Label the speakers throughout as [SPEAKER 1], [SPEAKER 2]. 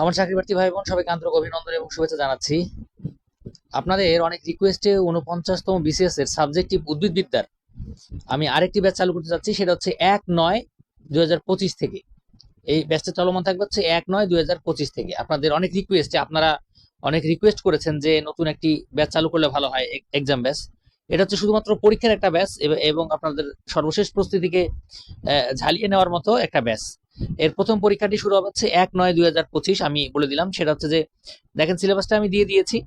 [SPEAKER 1] আমার চাকরি প্রার্থী ভাই বোন সবাইকে আন্তরিক অভিনন্দন এবং শুভেচ্ছা জানাচ্ছি। আপনাদের অনেক রিকোয়েস্টে উনপঞ্চাশতম বিসিএস এর সাবজেক্টিভ উদ্ভিদবিদ্যার আমি আরেকটি ব্যাচ চালু করতে চাচ্ছি সেটা হচ্ছে এক নয় দুই থেকে। এই ব্যাচটা চলমান থাকবে হচ্ছে এক নয় দুই থেকে। আপনাদের অনেক রিকোয়েস্টে আপনারা অনেক রিকোয়েস্ট করেছেন যে নতুন একটি ব্যাচ চালু করলে ভালো হয় এক্সাম ব্যাচ এটা হচ্ছে শুধুমাত্র পরীক্ষার একটা ব্যাচ এবং আপনাদের সর্বশেষ প্রস্তুতিকে ঝালিয়ে নেওয়ার মতো একটা ব্যাচ এর প্রথম পরীক্ষাটি শুরু হচ্ছে এক নয় দুই আমি বলে দিলাম। সেটা হচ্ছে যে, দেখেন সিলেবাসটা আমি দিয়ে দিয়েছি।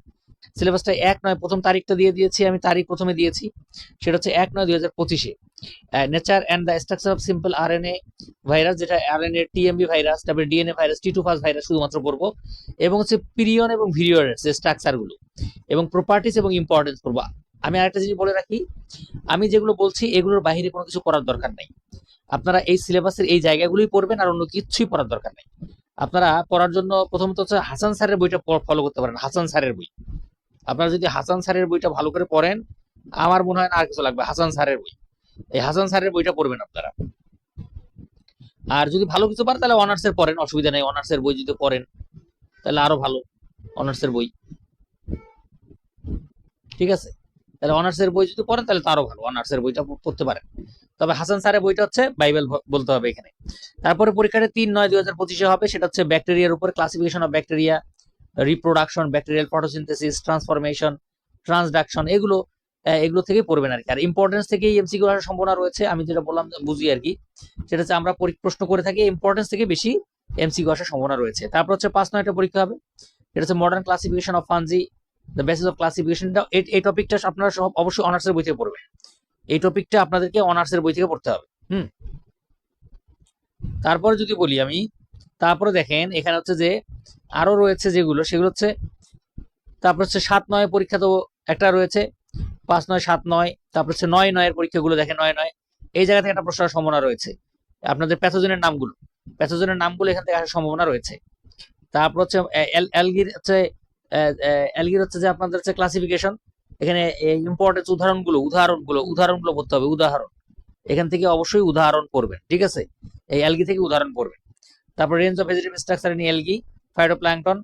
[SPEAKER 1] সিলেবাসটা এক নয়, প্রথম তারিখটা দিয়ে দিয়েছি, আমি তারিখ প্রথমে দিয়েছি। সেটা হচ্ছে এক নয় দুই হাজার পঁচিশে। Nature and the structure of simple R N A virus যেটা R N A TMV virus তারপরে DNA virus T two phage virus শুধুমাত্র পড়ব এবং হচ্ছে পিরিয়ন এবং ভিরিয়নের যে স্ট্রাকচারগুলো এবং প্রপার্টিস এবং ইম্পর্টেন্স পড়ব আমি আরেকটা জিনিস বলে রাখি, আমি যেগুলো বলছি, এগুলোর বাইরে কোনো কিছু করার দরকার নেই। আপনারা এই সিলেবাসের এই জায়গাগুলোই পড়বেন আর অন্য কিছুই পড়ার দরকার নেই। আপনারা পড়ার জন্য প্রথমত হচ্ছে হাসান স্যারের বইটা ফলো করতে পারেন, হাসান স্যারের বই। আপনারা যদি হাসান স্যারের বইটা ভালো করে পড়েন, আমার মনে হয় না আর কিছু লাগবে, হাসান স্যারের বই। এই হাসান স্যারের বইটা পড়বেন আপনারা। আর যদি ভালো কিছু পারেন, তাহলে অনার্সের পড়েন, অসুবিধা নেই অনার্সের বই যদি পড়েন, তাহলে আরও ভালো অনার্সের বই। ঠিক আছে? তাহলে অনার্সের বই যদি পড়েন, তাহলে তো আরও ভালো অনার্সের বইটা পড়তে পারেন। তবে হাসান স্যারের বইটা হচ্ছে বাইবেল বলতে হবে এখানে। তারপরে পরীক্ষাটা তিন নয় দুই হাজার পঁচিশে হবে, সেটা হচ্ছে ব্যাকটেরিয়ার উপর classification of bacteria reproduction bacterial photosynthesis transformation transduction এগুলো এগুলো থেকে পড়বেন আর কি। আর ইম্পর্টেন্স থেকে এমসিকিউ আসার সম্ভাবনা রয়েছে, আমি যেটা বললাম বুঝি আর কি। সেটা হচ্ছে আমরা পরী- প্রশ্ন করে থাকি ইম্পর্টেন্স থেকে বেশি এমসিকিউ আসার সম্ভাবনা রয়েছে। তারপর হচ্ছে পাঁচ নয়টা পরীক্ষা হবে এটা হচ্ছে modern classification of fungi the basis of ক্লাসিফিকেশনটা এই টপিকটা আপনারা সব অবশ্যই অনার্সের বইতে পড়বেন। এই টপিকটা আপনাদেরকে অনার্সের বই থেকে পড়তে হবে। হুম? তারপরে যদি বলি আমি, তারপরে দেখেন, এখানে হচ্ছে যে আরও রয়েছে যেগুলো, সেগুলো হচ্ছে, তারপর হচ্ছে সাত নয় পরীক্ষা তো একটা রয়েছে, পাঁচ নয়, সাত নয়, তারপর হচ্ছে নয় নয়ের পরীক্ষাগুলো দেখেন, নয় নয়। এই জায়গা থেকে একটা প্রশ্নের সম্ভাবনা রয়েছে। আপনাদের প্যাথোজেনের নামগুলো প্যাথোজেনের নামগুলো এখান থেকে আসার সম্ভাবনা রয়েছে। তারপর হচ্ছে অ্যালগির হচ্ছে অ্যালগির হচ্ছে যে আপনাদের হচ্ছে ক্লাসিফিকেশন এখানে ইম্পর্টেন্ট উদাহরণগুলো উদাহরণগুলো উদাহরণগুলো পড়তে হবে, উদাহরণ। এখান থেকে অবশ্যই উদাহরণ পড়বেন, ঠিক আছে? এই অ্যালগি থেকে উদাহরণ পড়বেন। তারপর range of vegetable structure in algae phytoplankton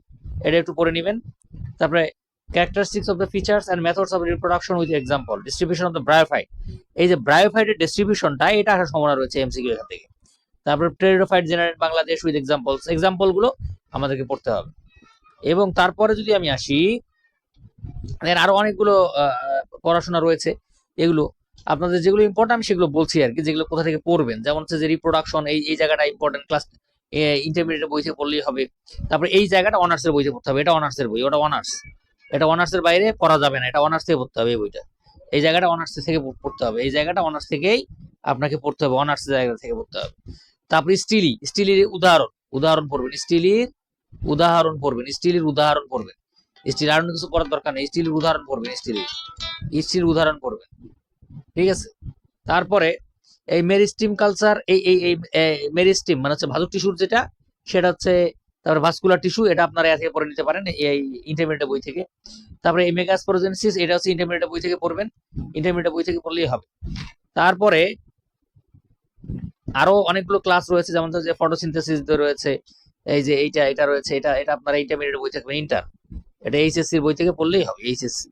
[SPEAKER 1] এটা একটু পড়ে নেবেন। তারপরে characteristics of the features and methods of reproduction with example distribution of the bryophyte এই যে ব্রায়োফাইটের ডিস্ট্রিবিউশনটা এটা আসার সম্ভাবনা রয়েছে এমসিকিউ এখান থেকে। তারপরে pteridophyte generate Bangladesh with examples এক্সাম্পলগুলো আমাদেরকে পড়তে হবে। এবং তারপরে যদি আমি আসি then আরও অনেকগুলো পড়াশোনা রয়েছে, এগুলো। আপনাদের যেগুলো ইম্পর্টেন্ট আমি সেগুলো বলছি আর কি, যেগুলো কোথা থেকে পড়বেন। যেমন হচ্ছে যে রিপ্রোডাকশন এই এই জায়গাটা ইম্পর্টেন্ট ক্লাস ইন্টারমিডিয়েট বই পড়লেই হবে। তারপরে এই জায়গাটা অনার্সের বই থেকে পড়তে হবে। এটা অনার্সের বই, ওটা অনার্স এটা অনার্সের বাইরে পড়া যাবে না, এটা অনার্স থেকে পড়তে হবে এই বইটা। এই জায়গাটা অনার্স থেকে পড়তে হবে। এই জায়গাটা অনার্স থেকেই আপনাকে পড়তে হবে অনার্স জায়গা থেকে পড়তে হবে। তারপরে স্টিলি, স্টিলির উদাহরণ উদাহরণ পড়বেন। স্টিলির উদাহরণ পড়বেন, স্টিলির উদাহরণ পড়বেন। স্টিল আর কিছু পড়ার দরকার নেই। স্টিলের উদাহরণ পড়বেন স্টিলের স্টিলের উদাহরণ পড়বেন ঠিক আছে? তারপরে এই মেরিস্টিম কালচার এই এই এই মেরিস্টিম মানে হচ্ছে ভাজক টিস্যুর যেটা, সেটা হচ্ছে তারপরে ভাস্কুলার টিস্যু এটা আপনারা এ থেকে পড়ে নিতে পারেন, এই ইন্টারমিডিয়েট বই থেকে। তারপরে এই মেগাস্পোরোজেনেসিস এটা হচ্ছে ইন্টারমিডিয়েট বই থেকে পড়বেন। ইন্টারমিডিয়েট বই থেকে পড়লেই হবে। তারপরে আরও অনেকগুলো ক্লাস রয়েছে, যেমন যে ফটোসিনথেসিস রয়েছে, এই যে এইটা, এটা রয়েছে, এটা এটা আপনারা ইন্টারমিডিয়েট বই থাকবে ইন্টার এটা এইচএসসি বই থেকে পড়লেই হবে এইচএসসি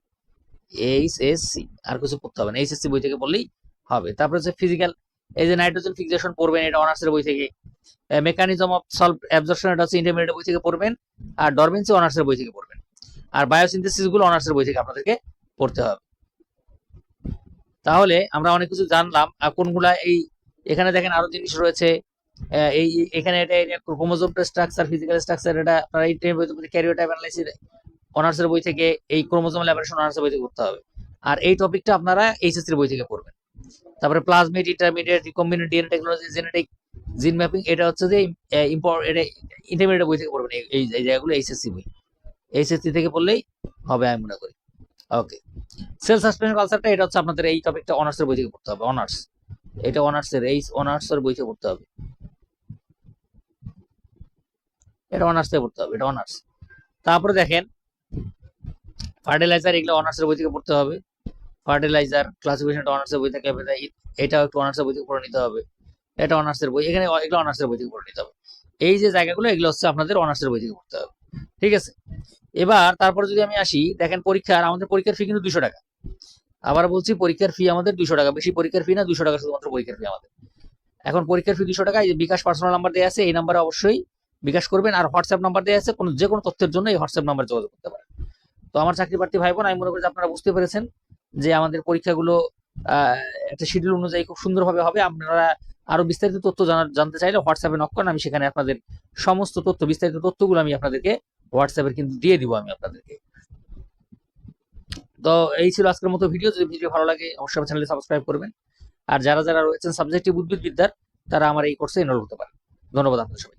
[SPEAKER 1] এইচএসসি আর কিছু পড়তে হবে না এইচএসসি বই থেকে পড়লেই হবে। তারপরে হচ্ছে ফিজিক্যাল এই যে নাইট্রোজেন ফিক্সেশন পড়বেন, এটা অনার্সের বই থেকে। মেকানিজম অফ সলভ অ্যাবজর্পশন এটা হচ্ছে ইন্টারমিডিয়েট বই থেকে পড়বেন, আর ডরমেন্সি অনার্সের বই থেকে পড়বেন। আর বায়োসিনথেসিসগুলো অনার্সের বই থেকে আপনাদেরকে পড়তে হবে। তাহলে আমরা অনেক কিছু জানলাম, আর কোনগুলা এই, এখানে দেখেন আরও জিনিস রয়েছে। এই, এখানে এটা ক্রোমোজোম স্ট্রাকচার ফিজিক্যাল স্ট্রাকচার এটা আপনারা ক্যারিওটাইপ অ্যানালাইসিস অনার্সের বই থেকে এই ক্রোমোজোম ল্যাবরেশন অনার্সের বই থেকে করতে হবে। আর এই টপিকটা আপনারা এইচএসসির বই থেকে পড়বেন। তারপরে plasmid, intermediate recombinant DNA technology, genetic, gene mapping, এটা হচ্ছে যে ইন্টারমিডিয়েট বই থেকে পড়বেন এই এই জায়গাগুলো, এইচএসসি বই। এইচএসসি থেকে পড়লেই হবে আমি মনে করি। ওকে। সেল সাসপেনশন কালচারটা, এটা হচ্ছে আপনাদের এই টপিকটা অনার্সের বই থেকে পড়তে হবে, অনার্স। এটা অনার্সের, এই অনার্সের বই থেকে পড়তে হবে। এটা অনার্স থেকে পড়তে হবে, এটা অনার্স। তারপরে দেখেন ফার্টিলাইজার এগুলো অনার্সের বই থেকে পড়তে হবে। ফার্টিলাইজার ক্লাসিফিকেশনটা অনার্সের বই থেকে এটাও একটু অনার্সের বই থেকে পড়ে নিতে হবে। এটা অনার্সের বই, এখানে এগুলো অনার্সের বই থেকে পড়ে নিতে হবে। এই যে জায়গাগুলো, এগুলো হচ্ছে আপনাদের অনার্সের বই থেকে পড়তে হবে। ঠিক আছে? এবার তারপরে যদি আমি আসি, দেখেন পরীক্ষার, আমাদের পরীক্ষার ফি কিন্তু দুশো টাকা। আবার বলছি পরীক্ষার ফি আমাদের দুশো টাকা, বেশি পরীক্ষার ফি না, দুশো টাকা শুধুমাত্র পরীক্ষার ফি আমাদের। এখন পরীক্ষার ফি দুশো টাকা বিকাশ পার্সোনাল নাম্বার দেওয়া আছে, এই নাম্বারে অবশ্যই বিকাশ করবেন, আর হোয়াটসঅ্যাপ নাম্বার দেওয়া আছে, কোনো যে কোনো তথ্যের জন্য এই হোয়াটসঅ্যাপ নাম্বার যোগাযোগ করতে পারেন। তো আমার চাকরি প্রার্থী ভাই বোন আমি মনে করি আপনারা বুঝতে পেরেছেন যে আমাদের পরীক্ষাগুলো একটা শিডিউল অনুযায়ী খুব সুন্দরভাবে হবে। আপনারা আরও বিস্তারিত তথ্য জানতে চাইলে হোয়াটসঅ্যাপে নক করেন, আমি সেখানে আপনাদের সমস্ত তথ্য, বিস্তারিত তথ্যগুলো আমি আপনাদেরকে হোয়াটসঅ্যাপে কিন্তু দিয়ে দিব আমি আপনাদেরকে। তো এই ছিল আজকের মতো ভিডিও যদি ভিডিও ভালো লাগে, অবশ্যই চ্যানেলে সাবস্ক্রাইব করবেন। আর যারা যারা রয়েছেন সাবজেক্টিভ উদ্ভিদ বিদ্যার তারা আমার এই কোর্সে এনরোল হতে পারেন। ধন্যবাদ আপনাদের সবাই